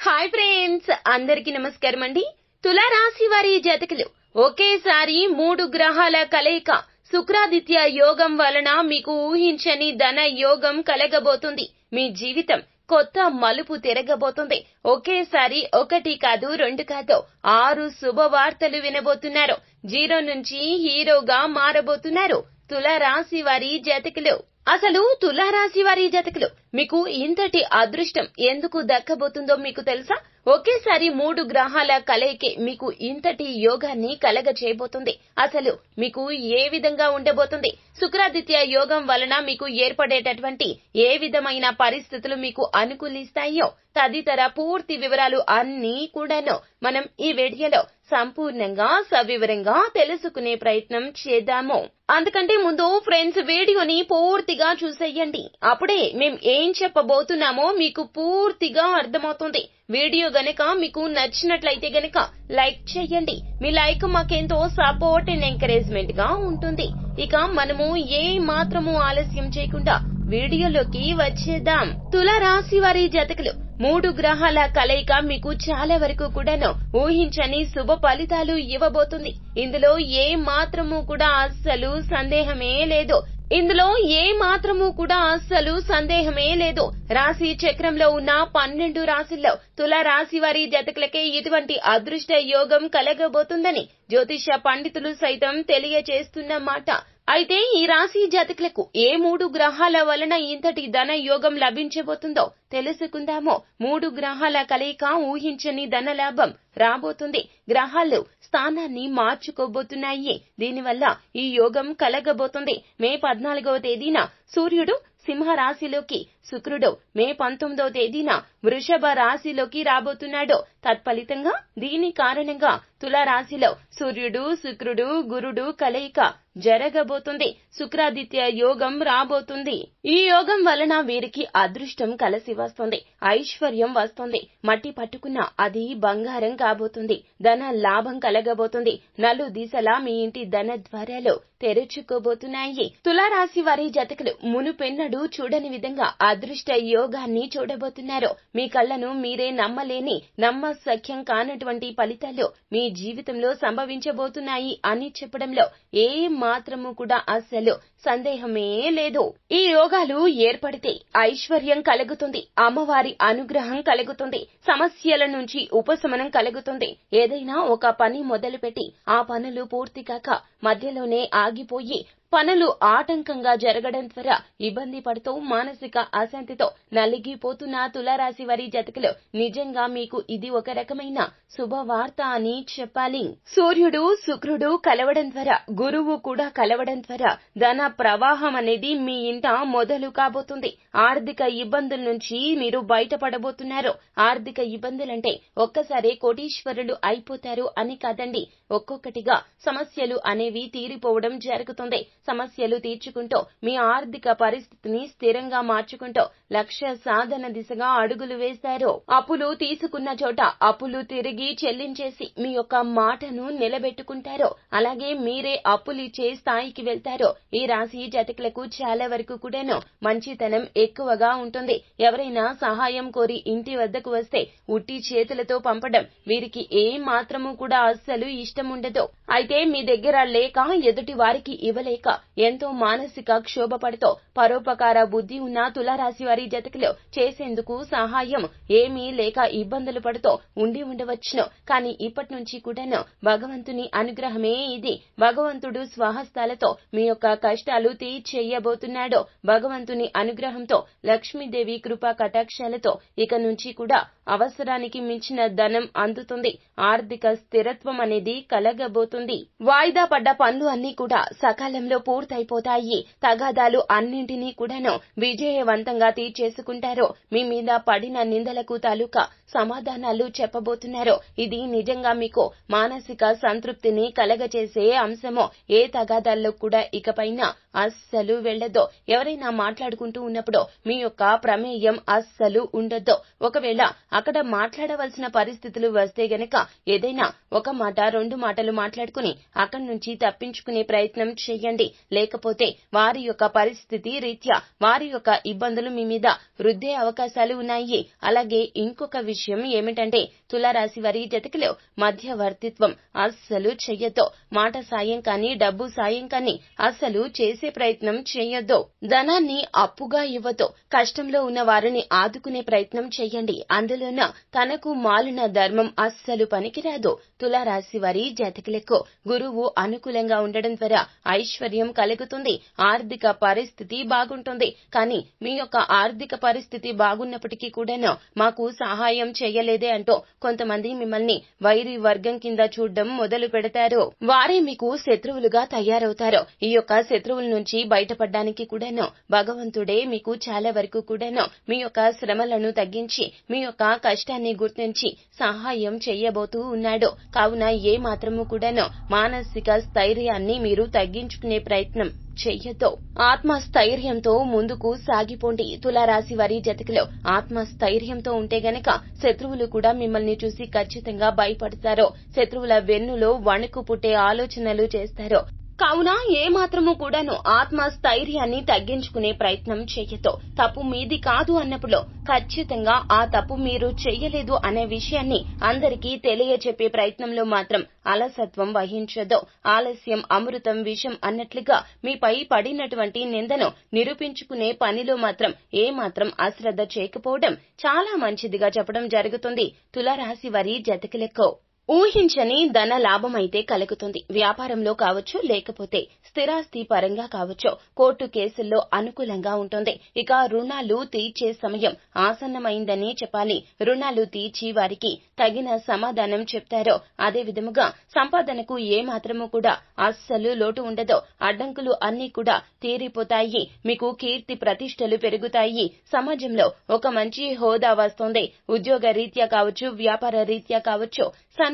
Hi friends అందరికీ నమస్కారం అండి. తులారాశి వారి జాతకులు. ఒకేసారి మూడు గ్రహాల కలయిక. శుక్రాదిత్య యోగం వలన మీకు ఊహించని ధన యోగం కలగబోతుంది. మీ జీవితం కొత్త మలుపు తిరగబోతుంది. ఒకేసారి ఒకటి కాదు రెండు కాదు ఆరు శుభవార్తలు వినబోతున్నారు. జీరో నుంచి హీరోగా మారబోతున్నారు తులారాశి వారి జాతకులు. అసలు తులారాశి వారి జాతకులు మీకు ఇంతటి అదృష్టం ఎందుకు దక్కబోతుందో మీకు తెలుసా? ఒకేసారి మూడు గ్రహాల కలయికే మీకు ఇంతటి యోగాన్ని కలగ చేయబోతుంది అసలు మీకు ఏ విధంగా ఉండబోతుంది? శుక్రాదిత్య యోగం వలన మీకు ఏర్పడేటటువంటి ఏ విధమైన పరిస్థితులు మీకు అనుకూలిస్తాయో తదితర పూర్తి వివరాలు అన్నీ కూడాను మనం ఈ వీడియోలో సంపూర్ణంగా సవివరంగా తెలుసుకునే ప్రయత్నం చేద్దాము. అందుకంటే ముందు ఫ్రెండ్స్ వీడియోని పూర్తిగా చూసేయండి. అప్పుడే మేం ఏ ఏం చెప్పబోతున్నామో మీకు పూర్తిగా అర్థమవుతుంది. వీడియో గనక మీకు నచ్చినట్లయితే గనక లైక్ చేయండి. మీ లైక్ మాకెంతో సపోర్ట్ అండ్ ఎంకరేజ్మెంట్గా ఉంటుంది. ఇక మనము ఏ మాత్రము ఆలస్యం చేయకుండా వీడియోలోకి వచ్చేద్దాం. తుల రాశి వారి జతకులు. మూడు గ్రహాల కలయిక మీకు చాలా వరకు కూడాను ఊహించని శుభ ఫలితాలు ఇవ్వబోతుంది. ఇందులో ఏ మాత్రము కూడా అస్సలు సందేహమే లేదు. ఇందులో ఏ మాత్రము కూడా అస్సలు సందేహమే లేదు. రాశి చక్రంలో ఉన్న పన్నెండు రాశుల్లో తుల రాశి వారి జతకులకే ఇటువంటి అదృష్ట యోగం కలగబోతుందని జ్యోతిష పండితులు సైతం తెలియజేస్తున్న మాట. అయితే ఈ రాశి జాతకులకు ఏ మూడు గ్రహాల వలన ఇంతటి ధన యోగం లభించబోతుందో తెలుసుకుందాము. మూడు గ్రహాల కలయిక ఊహించని ధన లాభం రాబోతుంది. గ్రహాలు స్థానాన్ని మార్చుకోబోతున్నాయి. దీనివల్ల ఈ యోగం కలగబోతుంది. మే పద్నాలుగవ తేదీన సూర్యుడు సింహ రాశిలోకి శుక్రుడు మే పంతొమ్మిదో తేదీన వృషభ రాశిలోకి రాబోతున్నాడు. తత్ఫలితంగా దీని కారణంగా తులారాశిలో సూర్యుడు శుక్రుడు గురుడు కలయిక జరగబోతుంది. శుక్రాదిత్య యోగం రాబోతుంది. ఈ యోగం వలన వీరికి అదృష్టం కలిసి వస్తుంది. ఐశ్వర్యం వస్తుంది. మట్టి పట్టుకున్న అది బంగారం కాబోతుంది. ధన లాభం కలగబోతుంది. నలు దిశలా మీ ఇంటి ధన ద్వారాలు తెరుచుకోబోతున్నాయి. తులారాశి వారి జతకులు మునుపెన్నడూ చూడని విధంగా అదృష్ట యోగాన్ని చూడబోతున్నారు మీ కళ్ళను మీరే నమ్మలేని నమ్మ సఖ్యం కానటువంటి ఫలితాలు మీ జీవితంలో సంభవించబోతున్నాయి అని చెప్పడంలో ఏ మాత్రము కూడా అస్సలు సందేహమే లేదు. ఈ యోగాలు ఏర్పడితే ఐశ్వర్యం కలుగుతుంది అమ్మవారి అనుగ్రహం కలుగుతుంది సమస్యల నుంచి ఉపశమనం కలుగుతుంది. ఏదైనా ఒక పని మొదలుపెట్టి ఆ పనులు పూర్తి కాక మధ్యలోనే ఆగిపోయి పనులు ఆటంకంగా జరగడం ద్వారా ఇబ్బంది పడుతూ మానసిక అశాంతితో నలిగిపోతున్న తులారాశి వారి జతకలు నిజంగా మీకు ఇది ఒక రకమైన శుభవార్త అని చెప్పాలి. సూర్యుడు శుక్రుడు కలవడం ద్వారా గురువు కూడా కలవడం ద్వారా ధన ప్రవాహం అనేది మీ ఇంట మొదలు కాబోతుంది. ఆర్థిక ఇబ్బందుల నుంచి మీరు బయటపడబోతున్నారు. ఆర్థిక ఇబ్బందులంటే ఒక్కసారి కోటీశ్వరులు అయిపోతారు అని కాదండి. ఒక్కొక్కటిగా సమస్యలు అనేవి తీరిపోవడం జరుగుతుంది. సమస్యలు తీర్చుకుంటూ మీ ఆర్థిక పరిస్థితిని స్థిరంగా మార్చుకుంటూ లక్ష్య సాధన దిశగా అడుగులు వేశారు అప్పులు తీసుకున్న చోట అప్పులు తిరిగి చెల్లించేసి మీ యొక్క మాటను నిలబెట్టుకుంటారు. అలాగే మీరే అప్పులిచ్చే స్థాయికి వెళ్తారు. ఈ రాశి జతకులకు చాలా వరకు కూడాను మంచితనం ఎక్కువగా ఉంటుంది. ఎవరైనా సహాయం కోరి ఇంటి వద్దకు వస్తే ఉట్టి చేతులతో పంపడం వీరికి ఏ మాత్రము కూడా అస్సలు ఇష్టం ఉండదు అయితే మీ దగ్గర లేక ఎదుటి వారికి ఇవ్వలేక ఎంతో మానసిక క్షోభ పడుతూ పరోపకార బుద్ధి ఉన్న తులారాశి వారి జతకులు చేసేందుకు సహాయం ఏమీ లేక ఇబ్బందులు పడుతూ ఉండి ఉండవచ్చును. కానీ ఇప్పటి నుంచి కూడాను భగవంతుని అనుగ్రహమే ఇది. భగవంతుడు స్వహస్తాలతో మీ యొక్క కష్టాలు తీర్చేయబోతున్నాడు. భగవంతుని అనుగ్రహంతో లక్ష్మీదేవి కృపా కటాక్షాలతో ఇక నుంచి కూడా అవసరానికి మించిన ధనం అందుతుంది. ఆర్థిక స్థిరత్వం అనేది కలగబోతుంది. వాయిదా పడ్డ పనులు అన్ని కూడా సకాలంలో పూర్తయిపోతాయి. తగాదాలు అన్నింటినీ కూడాను విజయవంతంగా తీర్చేసుకుంటారు. మీ మీద పడిన నిందలకు తాలూకా సమాధానాలు చెప్పబోతున్నారో. ఇది నిజంగా మీకు మానసిక సంతృప్తిని కలగచేసే అంశమో ఏ తగాదాల్లో కూడా ఇకపైన అస్సలు వెళ్ళదో ఎవరైనా మాట్లాడుకుంటూ ఉన్నప్పుడు మీ యొక్క ప్రమేయం అస్సలు ఉండదు ఒకవేళ అక్కడ మాట్లాడవలసిన పరిస్థితులు వస్తే గనక ఏదైనా ఒక మాట రెండు మాటలు మాట్లాడుకుని అక్కడి నుంచి తప్పించుకునే ప్రయత్నం చేయండి. లేకపోతే వారి యొక్క పరిస్థితి రీత్యా వారి యొక్క ఇబ్బందులు మీ మీద వృద్ధే అవకాశాలు ఉన్నాయి. అలాగే ఇంకొక విషయం ఏమిటంటే తులారాశి వారి జతకిలో మధ్యవర్తిత్వం అస్సలు చెయ్యొద్దు. మాట సాయం కానీ డబ్బు సాయం కానీ అస్సలు చేసే ప్రయత్నం చేయొద్దు ధనాన్ని అప్పుగా ఇవ్వద్దు. కష్టంలో ఉన్న వారిని ఆదుకునే ప్రయత్నం చేయండి. అందులోన తనకు మాలిన ధర్మం అస్సలు పనికిరాదు. తులారాశి వారి జతకిలకు గురువు అనుకూలంగా ఉండడం ద్వారా ఐశ్వర్యం కలుగుతుంది. ఆర్థిక పరిస్థితి బాగుంటుంది. కానీ మీ యొక్క ఆర్థిక పరిస్థితి బాగున్నప్పటికీ కూడాను మాకు సహాయం చేయలేదే అంటూ కొంతమంది మిమ్మల్ని వైరి వర్గం కింద చూడడం మొదలు పెడతారు. వారే మీకు శత్రువులుగా తయారవుతారు. ఈ యొక్క శత్రువుల నుంచి బయటపడడానికి కూడాను భగవంతుడే మీకు చాలా వరకు కూడాను మీ యొక్క శ్రమలను తగ్గించి మీ యొక్క కష్టాన్ని గుర్తించి సహాయం చేయబోతూ ఉన్నాడు. కావున ఏ మాత్రం మాత్రము కూడాను మానసిక స్థైర్యాన్ని మీరు తగ్గించుకునే ప్రయత్నం చెయ్యొద్దు ఆత్మస్థైర్యంతో ముందుకు సాగిపోండి. తులారాశి వారి జతకలో ఆత్మస్థైర్యంతో ఉంటే గనక శత్రువులు కూడా మిమ్మల్ని చూసి ఖచ్చితంగా భయపడతారు. శత్రువుల వెన్నులో వణుకు పుట్టే ఆలోచనలు చేస్తారు. కావున ఏ మాత్రము కూడాను ఆత్మస్థైర్యాన్ని తగ్గించుకునే ప్రయత్నం చేయతో తప్పు మీది కాదు అన్నప్పుడు ఖచ్చితంగా ఆ తప్పు మీరు చెయ్యలేదు అనే విషయాన్ని అందరికీ తెలియచెప్పే ప్రయత్నంలో మాత్రం అలసత్వం వహించదు ఆలస్యం అమృతం విషం అన్నట్లుగా మీపై పడినటువంటి నిందను నిరూపించుకునే పనిలో మాత్రం ఏ మాత్రం అశ్రద్ధ చేయకపోవడం చాలా మంచిదిగా చెప్పడం జరుగుతుంది. తులారాశి వారి జతకిలెక్కో ఊహించని ధన లాభమైతే కలుగుతుంది. వ్యాపారంలో కావచ్చు లేకపోతే స్థిరాస్తి పరంగా కావచ్చు కోర్టు కేసుల్లో అనుకూలంగా ఉంటుంది. ఇక రుణాలు తీర్చే సమయం ఆసన్నమైందని చెప్పాలి. రుణాలు తీర్చి వారికి తగిన సమాధానం చెప్తారో అదే విధముగా సంపాదనకు ఏ మాత్రము కూడా అస్సలు లోటు ఉండదో. అడ్డంకులు అన్ని కూడా తీరిపోతాయి. మీకు కీర్తి ప్రతిష్టలు పెరుగుతాయి. సమాజంలో ఒక మంచి హోదా వస్తుంది. ఉద్యోగ రీత్యా కావచ్చు వ్యాపార రీత్యా కావచ్చు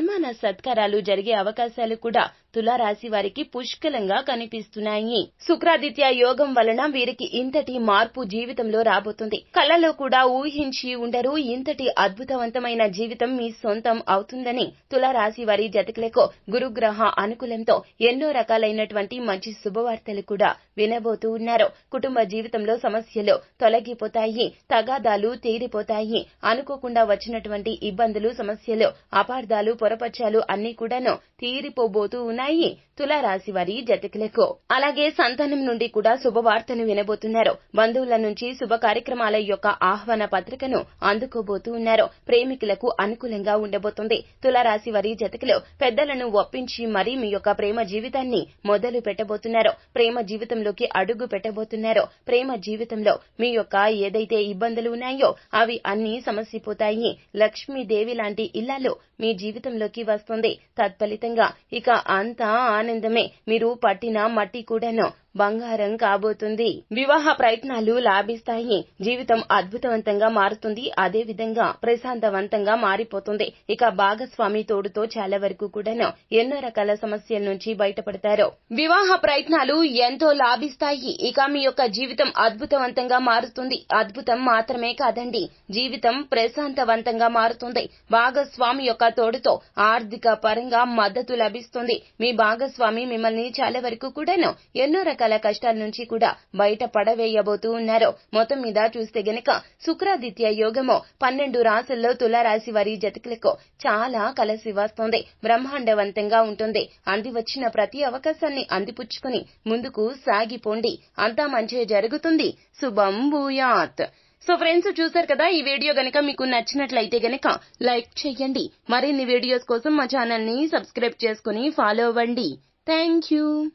సన్మాన సత్కారాలు జరిగే అవకాశాలు కూడా తులారాశి వారికి పుష్కలంగా కనిపిస్తున్నాయి. శుక్రాదిత్య యోగం వలన వీరికి ఇంతటి మార్పు జీవితంలో రాబోతుంది. కళ్ళలో కూడా ఊహించి ఉండరు ఇంతటి అద్భుతవంతమైన జీవితం మీ సొంతం అవుతుందని తులారాశి వారి జతకులకు గురుగ్రహ అనుకూలంతో ఎన్నో రకాలైనటువంటి మంచి శుభవార్తలు కూడా వినబోతూ ఉన్నారు. కుటుంబ జీవితంలో సమస్యలు తొలగిపోతాయి తగాదాలు తీరిపోతాయి. అనుకోకుండా వచ్చినటువంటి ఇబ్బందులు సమస్యలు అపార్థాలు పొరపచ్చాలు అన్ని కూడాను తీరిపోబోతూ ఉన్నాయి. తులారాశి వారి జతకులకు. అలాగే సంతానం నుండి కూడా శుభవార్తను వినబోతున్నారు. బంధువుల నుంచి శుభ కార్యక్రమాల యొక్క ఆహ్వాన పత్రికను అందుకోబోతూ ఉన్నారు. ప్రేమికులకు అనుకూలంగా ఉండబోతుంది. తులారాశి వారి జతకులు పెద్దలను ఒప్పించి మరీ మీ యొక్క ప్రేమ జీవితాన్ని మొదలు పెట్టబోతున్నారు. ప్రేమ జీవితంలోకి అడుగు పెట్టబోతున్నారు. ప్రేమ జీవితంలో మీ యొక్క ఏదైతే ఇబ్బందులు ఉన్నాయో అవి అన్ని సమసిపోతాయి. లక్ష్మీదేవి లాంటి ఇల్లాలు మీ జీవితంలో పరిగణలోకి వస్తుంది. తత్ఫలితంగా ఇక అంతా ఆనందమే. మీరు పట్టిన మట్టి కూడాను బంగారం కాబోతుంది. వివాహ ప్రయత్నాలు లాభిస్తాయి. జీవితం అద్భుతవంతంగా మారుతుంది. అదే విధంగా ప్రశాంతవంతంగా మారిపోతుంది. ఇక భాగస్వామి తోడుతో చాలా వరకు కూడాను ఎన్నో రకాల సమస్యల నుంచి బయటపడతారు. వివాహ ప్రయత్నాలు ఎంతో లాభిస్తాయి. ఇక మీ యొక్క జీవితం అద్భుతవంతంగా మారుతుంది. అద్భుతం మాత్రమే కాదండి. జీవితం ప్రశాంతవంతంగా మారుతుంది. భాగస్వామి యొక్క తోడుతో ఆర్థిక పరంగా మద్దతు లభిస్తుంది. మీ భాగస్వామి మిమ్మల్ని చాలా వరకు కూడాను ఎన్నో రకాల కష్టాల నుంచి కూడా బయట పడవేయబోతూ ఉన్నారు మొత్తం మీద చూస్తే గనక శుక్రాదిత్య యోగము పన్నెండు రాసుల్లో తులారాశి వారి జతకులకు చాలా కలసి వస్తుంది బ్రహ్మాండవంతంగా ఉంటుంది. అంది వచ్చిన ప్రతి అవకాశాన్ని అందిపుచ్చుకుని ముందుకు సాగిపోండి. అంతా మంచి జరుగుతుంది. శుభం భూయాత్. సో ఫ్రెండ్స్ చూసారు కదా ఈ వీడియో గనక మీకు నచ్చినట్లయితే గనక లైక్ చేయండి. మరిన్ని వీడియోస్ కోసం మా ఛానల్ని సబ్స్క్రైబ్ చేసుకుని ఫాలో అవ్వండి. Thank you.